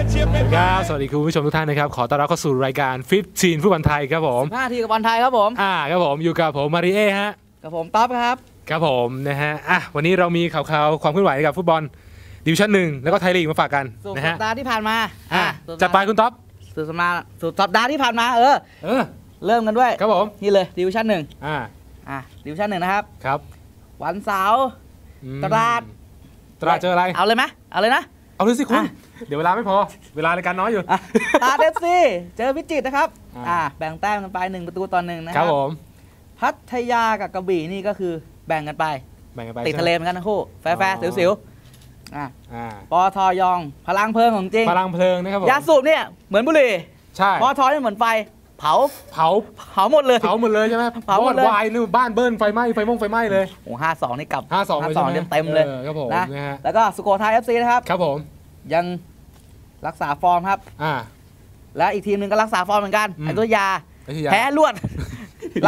ครับ สวัสดีคุณผู้ชมทุกท่านนะครับ ขอต้อนรับเข้าสู่รายการ15ฟุตบอลไทยครับผมห้าทีกับบอลไทยครับผม อ่าครับผมอยู่กับผมมาริเอฮะ กับผมต๊อบครับ ครับผมนะฮะ อะวันนี้เรามีข่าวๆความเคลื่อนไหวกับฟุตบอลดิวิชั่นหนึ่งแล้วก็ไทยลีกมาฝากกันสุดนะสัฮะ ปดาห์ที่ผ่านมาอะสุดจัดไปคุณท็อปสุดสัปดาห์สุดสัปดาห์ที่ผ่านมาเออ เออ เริ่มกันด้วยครับผม นี่เลยดิวิชั่นหนึ่งอ่า อะดิวิชั่นหนึ่งนะครับ ครับวันเสาร์ อืมตราด ตราดเจออะไร เอาเลยไหมเอาเลยนะ เอาเลยสิคุณอะเดี๋ยวเวลาไม่พอ เวลารายการน้อยอยู่อะตราดเอฟซีเจอพิจิตรนะครับอ่าอ่า แบ่งแต้มกันไปหนึ่งประตูต่อหนึ่งนะคครัรับบผม พัทยากับกระบี่นี่ก็คือแบ่งกันไป แบ่งกันไปติดใช่ไหมทะเลเหมือนกันทั้งคู่ แฟร์แฟร์อ๋อสิวๆอะอ่าปอทอยอง พลังเพลิงของจริง พลังเพลิงนะครับผม ยาสูบเนี่ยเหมือนบุหรี่ใช่ปอทอนี่เหมือนไฟ เผาเผาเผาหมดเลยเผาหมดเลยใช่ไหมเผาหมดเลยวอดวายนี่บ้านเบิ้ลไฟไหม้ไฟมงไฟไหม้เลยโอ้ห้าสองนี่กลับห้าสองเลยใช่ไหมเต็มๆเลยออครับผมนะนะฮะแล้วก็สุโขทัยเอฟซีนะครับครับผมยังรักษาฟอร์มครับอ่าและอีกทีมหนึ่งก็รักษาฟอร์มเหมือนกันอืมอยุธยาอยุธยาแพ้รวด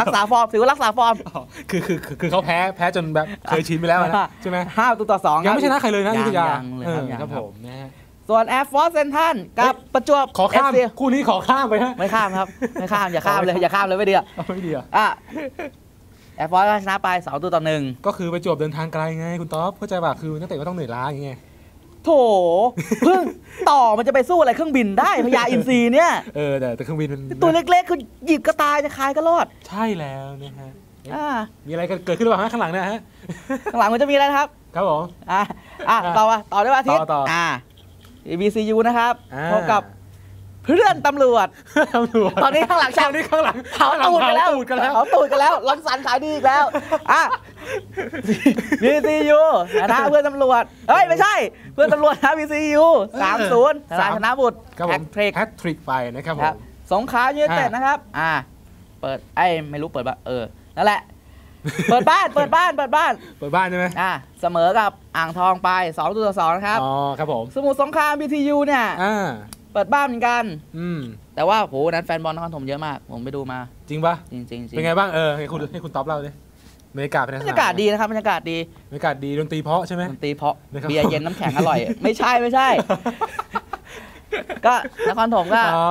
รักษาฟอร์มถือว่ารักษาฟอร์มอ๋อคือคือคือคือเขาแพ้แพ้จนแบบเคยชินไปแล้วนะอ่าใช่ไหมห้าประตูต่อสองยังไม่ชนะใครเลยนะอยุธยายังเลยครับเออยังครับครับผมนะฮะ ส่วนแอร์ฟอร์สเซนทันกับประจวบขอข้าม FC คู่นี้ขอข้ามไปฮะไม่ข้ามครับ ไม่ข้าม อย่าข้ามเลยอย่าข้ามเลยไม่ดีอะเอาไม่ดีอะอะแอร์ฟอร์สชนะไปสองตัวต่อหนึ่งก็คือไปจวบเดินทางไกลไงคุณต๊อบเข้าใจป่ะคือนักเตะก็ต้องเหนื่อยล้าอย่างเงี้ยโถเพิ่งต่อมันจะไปสู้อะไรเครื่องบินได้พญาอินทรีเนี่ยเออแต่แต่เครื่องบินมันตัวเล็กๆคือหยิบก็ตายจะคายก็รอด ใช่แล้วนะฮะอ่ามีอะไรเกิดขึ้นหรือเปล่าฮะข้างหลังเนะฮะข้างหลังมันจะมีอะไรนะครับ ครับผมอะอะอะต่อมาต่อด้วยวันอาทิตย์ต่อต่ออ่ อ่า BCU นะครับอ่าพบกับเพื่อนตำรวจ ตำรวจ ตอนนี้ข้างหลังตอนนี้ข้างหลังเผาตูดกันแล้วเผาตูดกันแล้วเผาตูดกันแล้วลังสันขายดีอีกแล้วอะ BCU ชนะเพื่อนตำรวจ เฮ้ย ไม่ใช่ เพื่อนตำรวจนะ BCU สามศูนย์สาชนะบุตรครับผแฮมตทริกแฮตทริกไปนะครับผครับมสงขลายูไนเต็ดอ่านะครับ อ่า เปิดไอ้ไม่รู้เปิดบ้านเออ นั่นแหละ เปิดบ้านเปิดบ้านเปิดบ้านเปิดบ้านใช่ไหมอ่าเสมอกับอ่างทองไป2ตัวต่อ2นะครับอ๋อครับผมสมุทรสงคราม BTU เนี่ยอ่าเปิดบ้านเหมือนกัน อืมแต่ว่าโหนั้นแฟนบอลนครถมเยอะมาก ผมไปดูมา จริงปะจริงๆจริงเป็นไงบ้างเออให้คุณให้คุณต๊อบเล่าดิบรรยากาศเป็นไงบรรยากาศดีนะครับบรรยากาศดีบรรยากาศดีดนตรีเพราะใช่ไหมดนตรีเพราะนะครับเบียร์เย็นน้ำแข็งอร่อย ไม่ใช่ไม่ใช่ ก็นครถมก็อ๋อ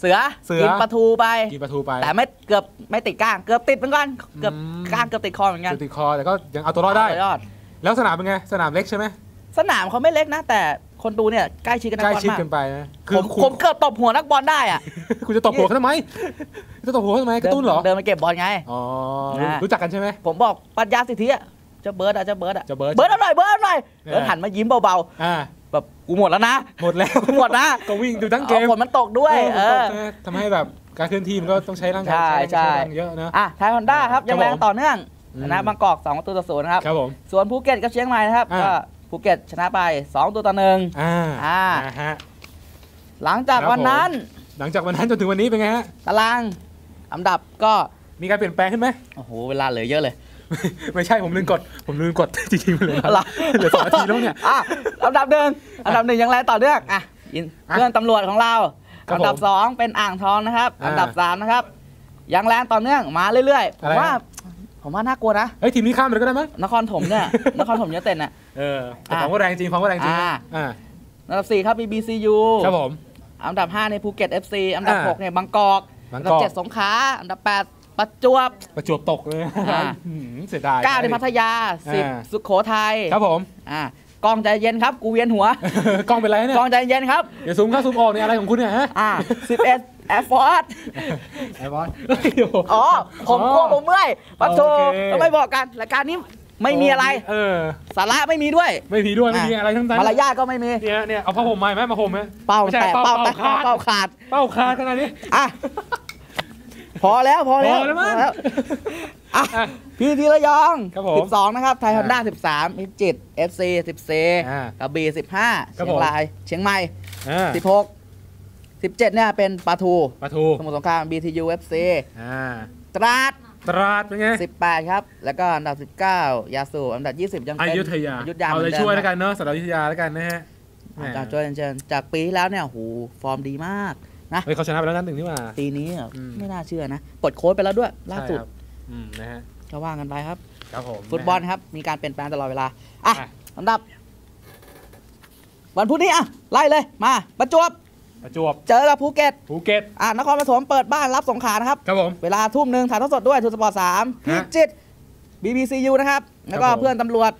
เสือเสือ กินปลาทูไป กินปลาทูไปแต่ไม่เกือบไม่ติดก้าง เกือบติดเหมือนกัน เกือบอืมก้างเกือบติดคอเหมือนกัน ติดคอแต่ก็ยังเอาตัวรอดได้เายอด แล้วสนามเป็นไง สนามเล็กใช่ไหม สนามเขาไม่เล็กนะ แต่คนดูเนี่ยใกล้ชิดกันนัใกกล้บอลชิดมากกันไปนะผมคุณผมเกือบตบหัวนักบอลได้อะคุณจะตบหัวเขาทำไม จะตบหัวเขาทำไมกระตุ้นเหรอ เดินมาเก็บบอลไง อ๋อนะรู้จักกันใช่ไหม ผมบอกปัญญาสิทธิอะเจะเบิร์ดอะเจะเบิร์ดอะเจ้าเบิร์ดเบิร์ดเอาหน่อยเบิร์ดเอาหน่อยเออเบิร์ดหันมายิ้มเบาอ่าๆ แบบกูหมดแล้วนะ หมดแล้วกูหมดนะก็วิ่งดูทั้งเกมอาฝนมันตกด้วยเอเอออทำให้แบบการเคลื่อนที่มันก็ต้องใช้ร่างกายใช่ใช้ใช่แรงเยอะนะอะไทยฮอนด้าครับยังครับแรงผมต่อเนื่องอืมชนะบางกอก2ประตูต่อศูนย์นะครับครับผมส่วนภูเก็ตกับเชียงใหม่นะครับอ่าก็ภูเก็ตชนะไป 2 ตัวต่อหนึ่งอ่าอ่านะฮะหลังจากครับวันนั้น หลังจากวันนั้นจนถึงวันนี้เป็นไงฮะตารางอันดับก็มีการเปลี่ยนแปลงขึ้นไหมโอ้โหเวลาเหลือเยอะเลย ไม่ใช่ผมลืมกด ผมลืมกดจริงๆมันเหลยอะไรเหลือสองนาทีแล้วเนี่ยอะอันดับหนึ่งอันดับหนึ่งยังแรงต่อเนื่องอะอินอะเพื่อนตำรวจของเราครับอันดับผมสองเป็นอ่างทองนะครับอ่าอันดับสามนะครับยังแรงต่อเนื่องมาเรื่อยๆผอะไรมว่าฮะผมว่าน่ากลัวนะเฮ้ยทีมนี้ข้ามไปเลยก็ได้มั้ยนครถมเนี่ยนครถมเยอะเต็นน่ะเออแต่อะของก็แรงจริงของก็แรงจริงอ่าอ่าอันดับ4ครับ BBCU ครับผมอันดับ5ในภูเก็ต FC อันดับอ่า6เนี่ยบางกอกบางอันดักบอก7สงขลาอันดับ8ป ระจวบประจวบตกเลยอ่าหืมเสียดาย9ในพัทยาอ่า10สุโขทัยครับผมอ่ากองใจเย็นครับ กูเวียนหัว กล้องเป็นไรเนี่ยกองใจเย็นครับเดี๋ยวซูมเข้าซูมออกเนี่ยอะไรของคุณเนี่ยฮะอ่า11แอร์ฟอร์ดไอ้บอสเฮ้ยโโหอ๋อ ผมกลัวผมเมื่อยปะโทโอเคทำไมบอกกันรายการนี้ไม่มีอะไร เออ สาระไม่มีด้วย ไม่มีด้วย ไม่มีอะไรทั้งนั้นมารยาทก็ไม่มี เนี่ยเนี่ยเอาผ้าห่มมาไหมมาห่มไหมเป้าไม่ใช่แตะเป้าแตะขาดเป้าขาด เป้าขาดขนาดนี้ อะ พอแล้วพอแล้วพอแล้วมั้งอะอะพี่ทีละยองครับผม12 นะครับ ไทยฮอนด้าอ่า13พิจิตร FC อ่า14กระบี่15ครับเชียผมงราย เชียงใหม่อ่า16 17 เนี่ย เป็นปาทูปลาทูสมุทรสงคราม BTU FC อ่าตราดตราดเป็นไง18 ครับ แล้วก็อันดับ 19 ยาสูบอันดับ 20 ยังอเป็นยุธยาอยุธยาเอาหมืใจนดิมช่วยแล้วคกัรับนเนอะสำหรับอยุธยาแล้วกันนะฮะแหมจากช่วยเชิญจากปีที่แล้วเนี่ยโหฟอร์มดีมาก เฮ้ยเขาชนะไปแล้วนัดหนึ่งนี่หว่า ปีนี้อะอืม ไม่น่าเชื่อนะปลดโค้ชไปแล้วด้วยล่าสุดใช่ครับอืมนะฮะก็ว่ากันไปครับ ครับผมฟุตบอลครับ มีการเปลี่ยนแปลงตลอดเวลา อะอะ ลำดับ วันพุธนี้อะ ไล่เลย มา ประจวบ ประจวบเจอกับภูเก็ต ภูเก็ตอ่านครปฐมเปิดบ้านรับสงขลานะครับ ครับผม เวลาทุ่มหนึ่งถ่ายทอดสดด้วยทูสปอร์ตสามพิฮะจิตร BBCU นะครับ แล้วก็ครับผม เพื่อนตำรวจ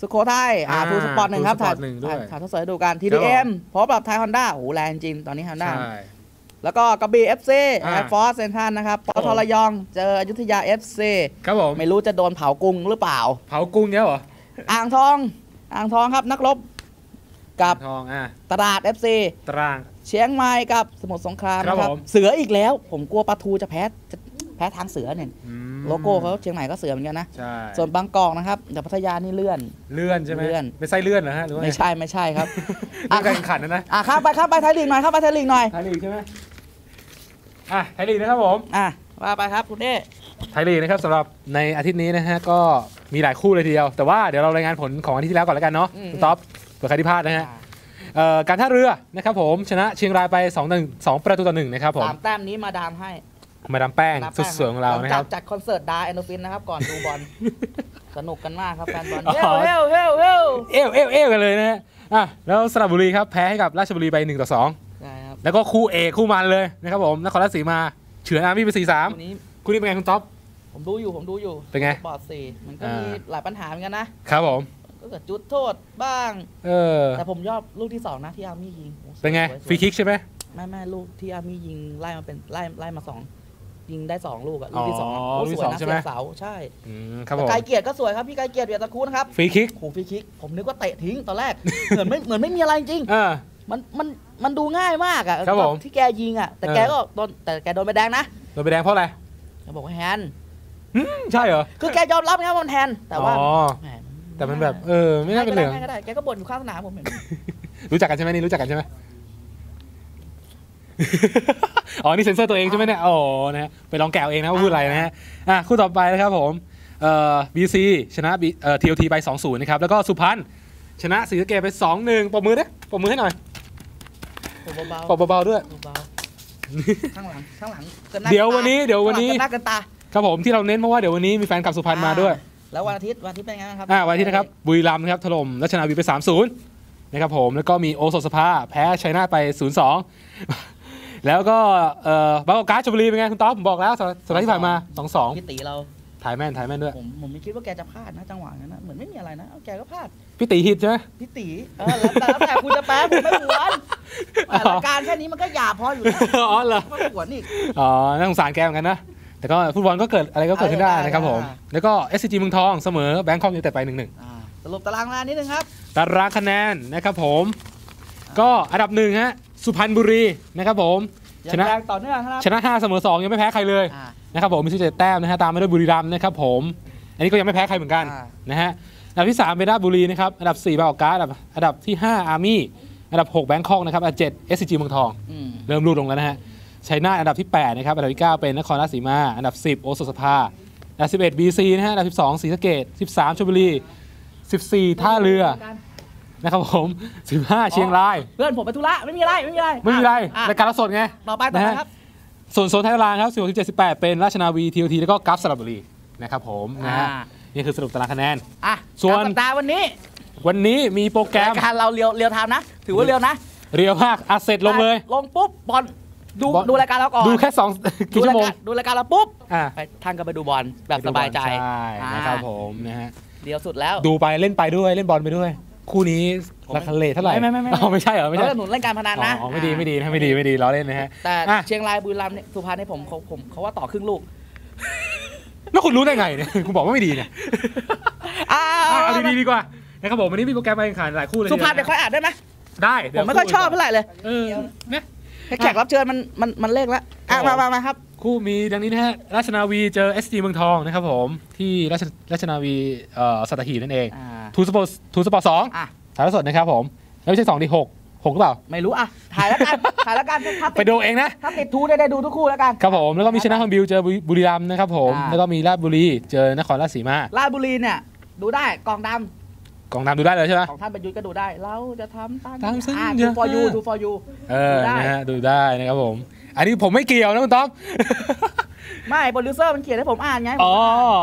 สุโขทัยอ่าอ่าทูสปอร์ตหนึ่งครับทูสปอถ่าร์ยตหนึ่งด้วยถ่ายถ่ายทอดสดให้ดูกันครับ TDM พร้อมกับไทยฮอนด้าโอ้โหแรงจริงตอนนี้ฮอนด้าใช่แล้วก็กระบี่ FC อ่าแอร์ฟอร์สเซนทันนะครับปตทระยอง เจออยุธยา FC ครับผมไม่รู้จะโดนเผากรุงหรือเปล่า เผากุ้งเนี้ยเหรอ อ่างทอง อ่างทองครับนักรบ กับทองอะตราด FC ตาราง เชียงใหม่กับสมุทรสงครามครับนะครับผมเสืออีกแล้ว ผมกลัวปลาทูจะแพ้จะแพ้ทางเสือเนี่ยอืมโลโก้เขาเชียงใหม่ก็เสือเหมือนกันนะ ใช่ส่วนบางกอกนะครับแต่พัทยานี่เลื่อน เลื่อนใช่ไหมเลื่อน ไม่ใช่เลื่อนเหรอฮะหรือว่าไม่ใช่ไม่ใช่ครับเรื่องการแข่งขันนะนะอะข้ามไปข้ามไปไทยลีกหน่อยข้ามไปไทยลีกหน่อยไทยลีกใช่ไหมอะไทยลีกนะครับผม อะว่าไปครับคุณเด้ไทยลีกนะครับสำหรับในอาทิตย์นี้นะฮะก็มีหลายคู่เลยทีเดียว แต่ว่าเดี๋ยวเรารายงานผลของอาทิตย์ที่แล้วก่อนแล้วกันเนาะคุณท็อปเผื่อใครที่พลาดนะฮะเอ่อการท่าเรือนะครับผมชนะเชียงรายไป2 1 2ประตูต่อหนึ่งนะครับผม สามแต้มนี้มาดามให้ มาดามแป้งนับสุดสวยของเรานะคจัรับดจัดคอนเสิร์ตดาแอนโดฟินนะครับ ก่อนดูบอลสนุกกันมากครับแฟนบอลอ๋อเฮ้วเฮ้วเฮ้วเฮ้วเอวเอวเอวกันเลยนะฮะอะแล้วสระบุรีครับแพ้ให้กับราชบุรีไป1ต่อใช่ครับ2แล้วก็คู่เอกคู่มันเลยนะครับผมนครราชสีมาเฉือนอาร์มี่ไป4วันนี้3คู่นี้เป็นไงคุณท็อปผมดูอยู่ผมดูอยู่เป็นไงบอร์ดสี่มันก็อ่ามีมีหลายปัญหาเหมือนกันนะครับผมก็เกิดจุดโทษบ้าง เออ แต่ผมยอดลูกที่สองนะที่อาร์มี่ยิงโอ้สวยเป็นไงสวยสวยฟรีคิกใช่ไหมไม่ไม่ลูกที่อาร์มี่ยิงไล่มาเป็นไล่ไล่มาสอง ยิงได้สองลูกอะลูกที่สองอ๋อโอ้ลูกที่สวยสองนะใช่ไหมเสียบเสาใช่อืมครับผแต่มไกลเกียรติก็สวยครับพี่ไกลเกียรติเวียตะคูนะครับฟรีคิกโหฟรีคิก ผมนึกว่าเตะทิ้งตอนแรก เหมือนไม่เหมือนไม่มีอะไรจริงเออมันมันมันดูง่ายมากอะครับผมที่แกยิงอะแต่เออแกก็โดนแต่แกโดนใบแดงนะโดนใบแดงเพราะอะไรแกบอกว่าแฮนด์อืมใช่เหรอ คือแกยอมรับนะว่ามันแฮนด์แต่ว่าอ๋อแหมแต่มันแบบ เออ ไม่น่าเป็นเหลืองให้ก็ได้ให้ก็ได้แกก็บ่นอยู่ข้างสนามผมเห็นรู้จักกันใช่ไหมนี่รู้จักกันใช่ไหม อ๋อ นี่เซ็นเซอร์ตัวเองใช่ไหมเนี่ย อ๋อ นะฮะไปลองแกะเอาเองนะว่าพูดอะไรนะฮะ อะ คู่ต่อไปนะครับผม เอ่อ BC ชนะ B เอ่อ TOT ไป2-0นะครับ แล้วก็สุพรรณชนะศรีสะเกษไป2-1ปรบมือนะปรบมือให้หน่อยผมเบาปรบเบาๆด้วย ๆเบาๆข้างหลังข้างหลังกิหาเดี๋ยววันนี้เดี๋ยววันนี้ ข้างหลังเกิหน้าเกันตาครับผมที่เราเน้นเพราะว่าเดี๋ยววันนี้มีแฟนคลับสุพรรณมาด้วย แล้ววันอาทิตย์วันอาทิตย์เป็นไงบ้างครับอ่าวันอาที่นะครับบุรีรัมย์นะครับถล่มรัชนาวีไป 3-0 นะครับผม แล้วก็มีโอโซสภาแพ้ชัยนาทไป 0-2 แล้วก็เอ่อบางกอกการ์ดชลบุรีเป็นไงคุณต๊อบผมบอกแล้วสัปสัปดาห์ที่ผ่านมา2-2พี่ตีเราถ่ายแม่นถ่ายแม่นด้วยผมผมไม่คิดว่าแกจะพลาดนะจังหวะนั้นนะเหมือนไม่มีอะไรนะเอาแกก็พลาดพี่ตีฮิตใช่ไหม พี่ตีเออแล้วแต่แล้วแต่คุณจะแปลผมไม่หวนแต่รายการแค่นี้มันก็หยาบพออยู่แล้วอ๋อเหรอ มาหวนอีก อ๋อน่าสงสารแกเหมือนกันนะ แต่ก็ฟุตบอลก็เกิดอะไรก็เกิดขึ้นได้นะครับผมอ่าแล้วก็ SCG เมืองทองเสมอแบงคอกยูไนเต็ดไป1-1 อ่าสรุปตารางคะแนนนิดนึงครับ ตารางคะแนนนะครับผม ก็อันดับหนึ่งฮะ สุพรรณบุรีนะครับผมชนะยังแรงต่อเนื่องนะครับชนะ5เสมอ2ยังไม่แพ้ใครเลยอ่านะครับผมมี17แต้มนะฮะตามมาด้วยบุรีรัมย์นะครับผมอันนี้ก็ยังไม่แพ้ใครเหมือนกันอ่านะฮะอันดับที่3เป็นราชบุรีนะครับอันดับ4บางกอกการ์ดอันดับอันดับที่ 5 อาร์มี่อันดับ6แบงคอกนะครับอันดับ7 SCG เมืองทองอืมเริ่มรูดลงแล้วนะฮะชัยนาทอันดับที่8นะครับอันดับที่ 9 เป็นนครราชสีมา อันดับ 10 โอโซสภาอันดับ11 BC นะฮะอันดับ 12ศรีสะเกด13ชลบุรี 14 ท่าเรือ นะครับผม 15 เชียงราย เพื่อนผมไปธุระไม่มีอะไรไม่มีอะไรไม่มีไรอะรายการเราสดไง ต่อไปต่อไปครับ ส่วนโซนไทยตารางครับ16 17 18 เป็นราชนาวี TOT แล้วก็กัฟสระบุรีนะครับผมนะฮะอ่านี่คือสรุปตารางคะแนนอะส่วนกลางสัปดาห์วันนี้ วันนี้มีโปรแกรมรายการเราเรียวเรียวไทม์นะ ถือว่าเรียวนะ เรียวมากอัดเสร็จลงเลย ลงปุ๊บบอลดูบอลดูรายการเราก่อน ดูแค่2กี่ชั่วโมงดูรายการดูรายการเราปุ๊บอะไปท่านก็ไปดูบอลแบบสบายใจใช่อ่านะครับผมนะฮะเดียวสุดแล้วดูไปเล่นไปด้วยเล่นบอลไปด้วย คู่นี้ผมราคาเลทเท่าไหร่ไม่ไม่ไม่ไม่อ๋อไม่ใช่เหรอไม่เราใช่จะหนุนเล่นการพนันนะอ๋อไม่ดีไม่ดีนะไม่ดีไม่ดีล้อเล่นนะฮะแต่อะเชียงรายบุรีรัมย์เนี่ยสุพรรณเนี่ยผมเขาผมเขาว่าต่อครึ่งลูกแล้วคุณรู้ได้ไงเนี่ยคุณบอกว่าไม่ดีเนี่ยอ้าอะวเอาดีๆดีกว่านะครับผมวันนี้มีโปรแกรมมาแข่งขันหลายคู่เลยสุพรรณทีเดี๋ยวเดียวค่อยอ่านได้ไหมได้ผเดี๋วมไม่ค่อยชอบเท่าไหร่เลยเออเนี่ยให้แขกรับเชิญมันมันมันเลขแล้วอะครับผมมามามาครับ คู่มีดังนี้นะฮะ ราชนาวีเจอ SG เมืองทองนะครับผม ที่ราชราชนาวีเอ่อสัตหีบนั่นเองอ่า ทูสปอร์ตทูสปอร์ตสองอะ ถ่ายทอดสดนะครับผมแล้วไม่ใช่สองดีหกหกหรือเปล่า ไม่รู้อะ ถ่ายแล้วกัน ถ่ายแล้วกันถ้าไปติดดูเองนะ ถ้าติดทูได้ได้ดูทุกคู่แล้วกัน ครับผม แล้วก็มีชนะคอมบิวเจอบุรีรัมย์นะครับผม อ่า แล้วก็มีราชบุรีเจอนครราชสีมา ราชบุรีเนี่ย ดูได้กองดกองน้ำดูได้เลยใช่ไหมำของท่านประยุทธ์ก็ดูได้ เราจะทำตามตามสัญอะญา ดู for you ดู for you เออ ดูได้ นะฮะ ดูได้นะครับผม อันนี้ผมไม่เกี่ยวนะคุณต๊อบไม่โปรดิวเซอร์มันเขียนให้ผมอ่านไงผมอ๋อ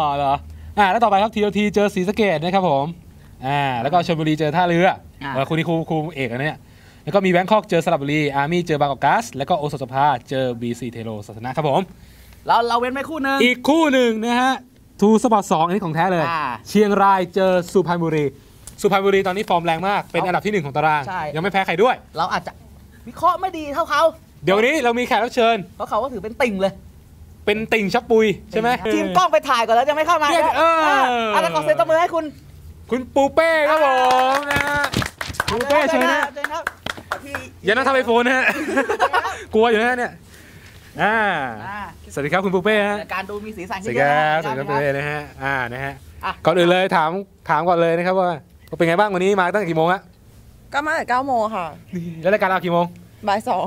อ่านเหรอ อ่าแล้วต่อไปครับทีโอทีเจอศรีสะเกดนะครับผม อ่าแล้วก็ชลบุรีเจอท่าเรืออ่า เออคู่นี้คู่คู่เอกอันเนี้ยแล้วก็มีแบงคอกเจอสระบุรีอาร์มี่เจอบางกอกกัสแล้วก็โอสถสภาเจอ BC เทโรศาสนาครับผมแล้วเราเว้นไว้คู่หนึงอีกคู่หนึ่งนะฮะทูสปอร์ตสองอันนี้ของแท้เลย อ่าเชียงรายเจอสุพรรณบุรี สุพรรณบุรีตอนนี้ฟอร์มแรงมาก เป็นอันดับที่หนึ่งของตาราง ใช่ ยังไม่แพ้ใครด้วย เราอาจจะวิเคราะห์ไม่ดีเท่าเขาเดี๋ยวนี้เรามีแขกรับเชิญ เพราะเขาก็ถือเป็นติ่งเลยเป็นติ่งชับปุยใช่ไหม ทีมกล้องไปถ่ายก่อนแล้วจะไม่เข้ามาเนี่ยเอออาจจะขอเซ็นตบมือให้คุณ คุณปูเป้ครับผมนะฮะปูเป้เชิญนะเชิญครับพี่อย่านั่งทำไอโฟนนะฮะกลัวอยู่นะฮะเนี่ยอ่าอ่าสวัสดีครับคุณปูเป้ฮะรายการดูมีสีสันสวัสขึ้ดีนคเยอะรับสนะวัสดีครับปูเป้นะฮะอ่านะฮะอะก่อนอื่นเลยถามถามก่อนเลยนะครับว่าว่าเป็นไงบ้างวันนี้มาตั้งแต่กี่โมงฮะก็มาแต่เก้าโมงค่ะ แล้วรายการเรากี่โมงบ่ายสอง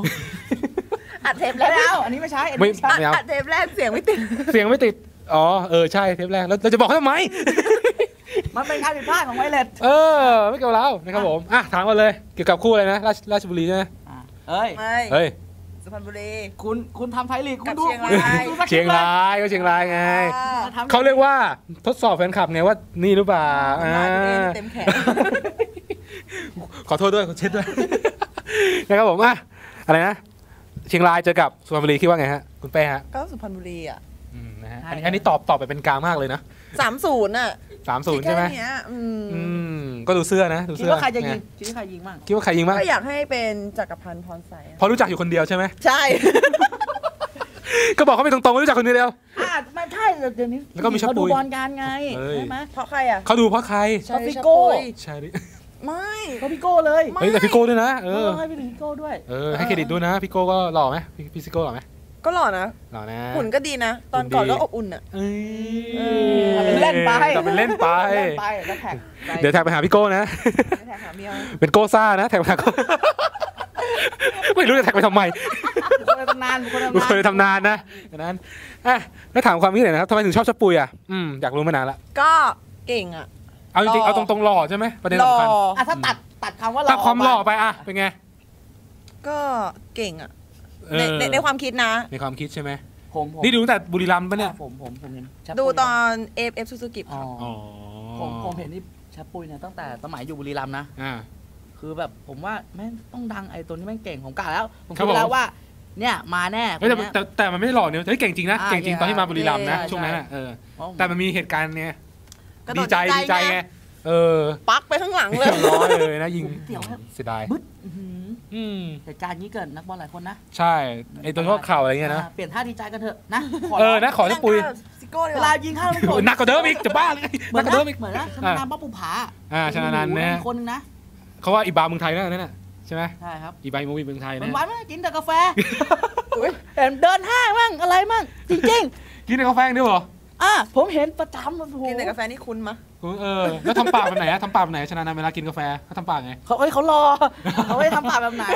อัดเทปแรแล้กวอันนี้ไม่ใช่อันไม่นี้ไม่ใช่ไม่เอาอัดเทปแรกเสียงไม่ติด เสียงไม่ติด อ๋อ เออ ใช่ เทปแรก แล้วเราจะบอกเขาทำไม มันเป็นการผิดพลาดของไวเลสเออ ไม่เกี่ยวกับเรานะครับผมอะถามก่อนเลยเกี่ยวกับคู่อะไรนะ ราชราชบุรีใช่ไหมอะเอ้ยไม่เฮ้ยสุพรรณบุรี คุณคุณทำไทยลีกคุกัณบดูเชียงรายดูสักเชียงคลิปลรายก็เชียงรายไงอ่าทำเขาเรียกว่าทดสอบแฟนคลับไงว่านี่หรือเปล่าอ่ามาดูเองเต็มแขนขอโทษด้วยขอเช็ดด้วยนะครับผมอะอะไรนะเชียงรายเจอกับสุพรรณบุรีคิดว่าไงฮะคุณเป้ฮะก็สุพรรณบุรีอะอืมนะฮะอันนี้อันนี้ตอบตอบไปเป็นกลางมากเลยนะสามศูนย์อะ สามศูนย์ใช่ไหมแค่เนี้ยอืมอืมก็ดูเสื้อนะดูคิดเสื้อว่าใครจะยิงไคิดว่าใครยิงบ้างคิดว่าใครยิงบ้างก็อยากให้เป็นจักรพันธ์พรใสอะเพราะรู้จักอยู่คนเดียวใช่ไหมใช่ ก็บอกเขาไปตรงๆว่ารู้จักคนเดียว อะไม่ใช่เดี๋ยวนี้แล้วก็มีชับเขาปุดูยบอลกันไงเอ้ย ใช่ไหมเพราะใครอะเขาดูเพราะใครใช่ฟิโก้ชับปุยใช่ดิไม่ เขาพี่โก้เลยไม่เฮ้ยแต่พี่โก้ด้วยนะเอเอออให้พี่ถึงพี่โก้ด้วย เออให้เครดิตด้วยนะพี่โก้ก็หล่อไหมพี่พี่ซิโก้หล่อไหม ก็หล่อนะหล่อนะหุ่นก็ดีนะ ตอนก่อนหุ่นดีก็อบอุ่นอะเอ้ยเออทำเป็นเล่นไปทำเป็นเล่นไปเล่นไปแล้วแท็กไปเดี๋ยวแท็กไปหาพี่โก้นะไม่แทนหาเมียเป็นโก้ซ่านะแท็กไปหาโก้ไม่รู้จะแท็กไปทำไมคนในตำนานคนในกูตำนานเคยทำนานนะดังนั้นอะแล้วถามความคิดเห็นนะครับทำไมถึงชอบชับปุยอะอืมอยากรู้มานานละก็เก่งอะเอาจริงๆหล่อเอาตรงๆหล่อใช่ไหมประเด็นหล่อสำคัญอะถ้าตัดตัดคำว่าตัดความหล่อไปอะเป็นไงก็เก่งอะเอ ในอในในความคิดนะ ในความคิดใช่ไหมผมผมนี่ดูตั้งแต่บุรีรัมย์ปะเนี่ยผมผมผมเห็นชับดูปุยตอนเอฟเอฟซูซูกิอ๋ออ๋อผมผมเห็นนี่ชับปุยเนี่ยตั้งแต่สมัยอยู่บุรีรัมย์นะ อ่า คือแบบผมว่าแม่งต้องดังไอ้ตัวนี้แม่งเก่งผมกะแล้ว ผมครับคิดแล้วผมว่า เนี่ยมาแน่เฮ้ยแต่คนเนี้ย แต่แต่มันไม่ได้หล่อเนี่ยแต่เก่งจริงนะอ่าเก่งจริงตอนที่มาบุรีรัมย์นะใช่ ช่วงนั้นอะเออเพราะผมแต่มันมีเหตุการณ์เนี่ยกระโดดีดใจดีใจไงเออปักไปข้างหลังเลยร้อยเลยนะยิงเดี๋ยวครับเสียดายบึ๊ดอื้อหือ อืมเหตุการณ์นี้เกิดนักบอลหลายคนนะ ใช่ไอตัวข้อเข่าอะไรเงี้ยนะอ่าเปลี่ยนท่าดีใจกันเถอะนะขเออนะขอสักปุยซิโก้เลยเวเหรลาอยิงเข้าแล้วมันโดนหนักกว่าเดิมอีกจะบ้าเลยเหหมืนัอกนกว่านะเดิมอีกเหมือนนะชอ่านะนามป้าปูผาอ่าชนะนันท์นะอีกคนนึงนะเขาว่าอีบาเมืองไทยนะนั่นน่ะใช่ไหมใช่ครับอีบาโมวีเมืองไทยมันะนวันไม่กินแต่กาแฟอุ๊ยเห็นเดินห้างมั่งอะไรมั่งจริงกินในกาแฟอย่างเดียวเหรอๆ อะผมเห็นประจำโอ้โหกินแต่กาแฟนี่คุณมะเออแล้วทำปากแบบไหนอะทำปากแบบไหนชนะนันท์เวลากินกาแฟเขาทำปากไง เขาเอ้ยเขารอเขาไม่ทำปากแบบไหน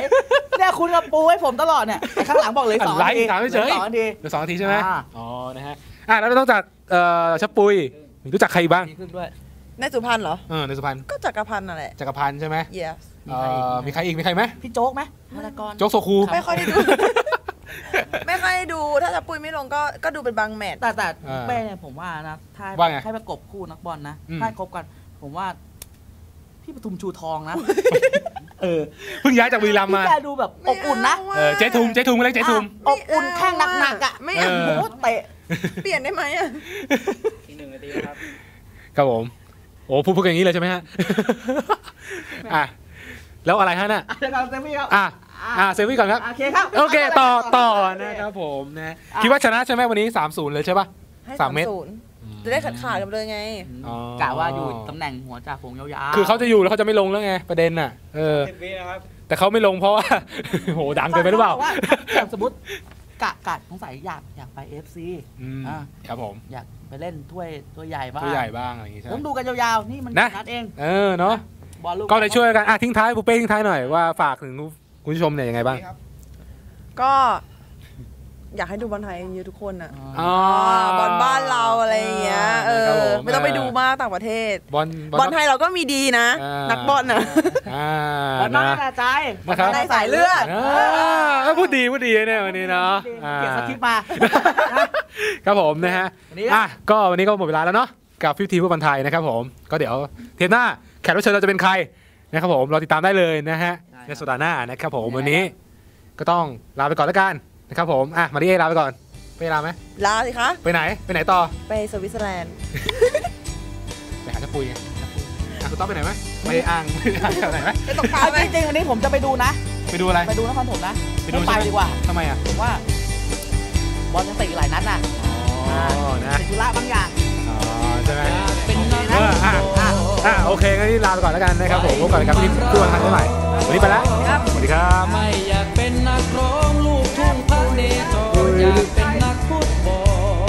เนี่ยคุณกับปูให้ผมตลอดเนี่ยไอ้ข้างหลังบอกเลยสองอะไรนาทีถามเฉยสองนาที เดี๋ยวสองนาทีใช่ไหมอ่า อ๋อ นะฮะ อะแล้วนอกจากเอ่อชับปุย รู้จักใครอีกบ้าง มีขึ้นด้วยในสุพรรณเหรอ เออในสุพรรณก็จักรพันธ์นั่นแหละ จักรพันธ์ใช่ไหม yes เอ่อมีใครอีก มีใครไหมพี่โจ๊กไหมธนากร โจ๊กโซคูครับไม่ค่อยได้ดู ไม่ค่อยได้ดู ถ้าจะปุยไม่ลงก็ก็ดูเป็นบางแมตช์แต่แต่อ่าเป้เนี่ยผมว่านะถ้าว่าไงให้ประกบคู่นักบอลนะอืม ถ้าคบกันผมว่า พี่ปทุมชูทองนะเออเพิ่งย้ายจากบุรีรัมย์มาพี่แกดูแบบอบอุ่นนะเออเจ๊ทุมเจ๊ทุมเรียกเจ๊ทุม อะอบอุ่นแข้งหนักๆอะไม่เอเอาอโอ้โหเตะเปลี่ยนได้ไหมอะอีกหนึ่งนาทีครับครับผมโอ้พูดพูดกันอย่างนี้เลยใช่ไหมฮะ อะแล้วอะไรฮะน่ะเดี๋ยวก่อนเซฟี่ครับ อะ อะเซฟี่ก่อนครับ โอเคครับโอเคต่อต่อนะครับผมนะอะคิดว่าชนะใช่ไหมวันนี้ 3-0 เลยใช่ป่ะให้สามเม็ดศูนย์จะได้ขาดขาดๆกันไปเลยไงอ๋อกะว่าอยู่ตำแหน่งหัวจ่าฝูงยาวๆคือเขาจะอยู่แล้วเขาจะไม่ลงแล้วไงประเด็นน่ะเออสิบวินะครับแต่เขาไม่ลงเพราะว่าโหดังเกินไปหรือเปล่าว่อย่างสมมติกะกะสงสัยอยากอยากไป FC อืมอะครับผมอยากไปเล่นถ้วยตัวใหญ่บ้างตัวใหญ่บ้างอะไรอย่างงี้ใช่ไหผมมดูกันยาวๆนี่มันนะนัดเองเออเนาะบอลลูกก็เลยช่วยกันอะทิ้งท้ายปูเป้ทิ้งท้ายหน่อยว่าฝากถึง คุณผู้ชมเนี่ยยังไงบ้าง ก็อยากให้ดูบอลไทยเยอะทุกคนอะอ๋อบอลบ้านเราอะไรอย่างเงี้ย เอครับอผมไม่ต้องไปดูมากต่างประเทศ บอลบอลไทยเราก็มีดีนะอ่านักบอลน่ะอ่าบอลนอกนะกระจายนะครับในสายเลือดอ่าพูดดีพูดดีเนี่ยวันนี้เนาะอ่าเก็บสคริปต์มา ครับผมนะฮะวันนี้อะก็วันนี้ก็หมดเวลาแล้วเนาะ กับฟิวทีผู้บอลไทยนะครับผม ก็เดี๋ยวเทปหน้าแขกรับเชิญเราจะเป็นใครนะครับผมรอติดตามได้เลยนะฮะ ใช่ครับในสัปดาห์หน้านะครับผมวันนี้ก็ต้องลาไปก่อนแล้วกันนะครับผมอะมาริเอลาไปก่อน ไปลาไหมลาสิคะ ไปไหนไปไหนต่อไปสวิตเซอร์แลนด์ไปหาเจ้าปุยไงอะคุณต้องไปไหนไหมไปอ่างไปอ่างแถวไหนไหมไปตกปลาเอาไหมจริงๆวันนี้ผมจะไปดูนะ ไปดูอะไรไปดูนครถมนะไปดูม่ไปใช่ไหมดีกว่าทำไมอะผมว่าบอลยังเตะอีกหลายนัดน่ะอ๋อนะติดธุระบางอย่างอ๋อใช่ไหมเป็นนักเอออะ อะอะโอเคงั้นนี่ลาไปก่อนแล้วกันนะครับผมพบกันครับที่คู่วันครั้งใหม่วันนี้ไปแล้วครับสวัสดีครับไม่อยากเป็นนักร้องลูกทุ่งพระเนจรอยากเป็น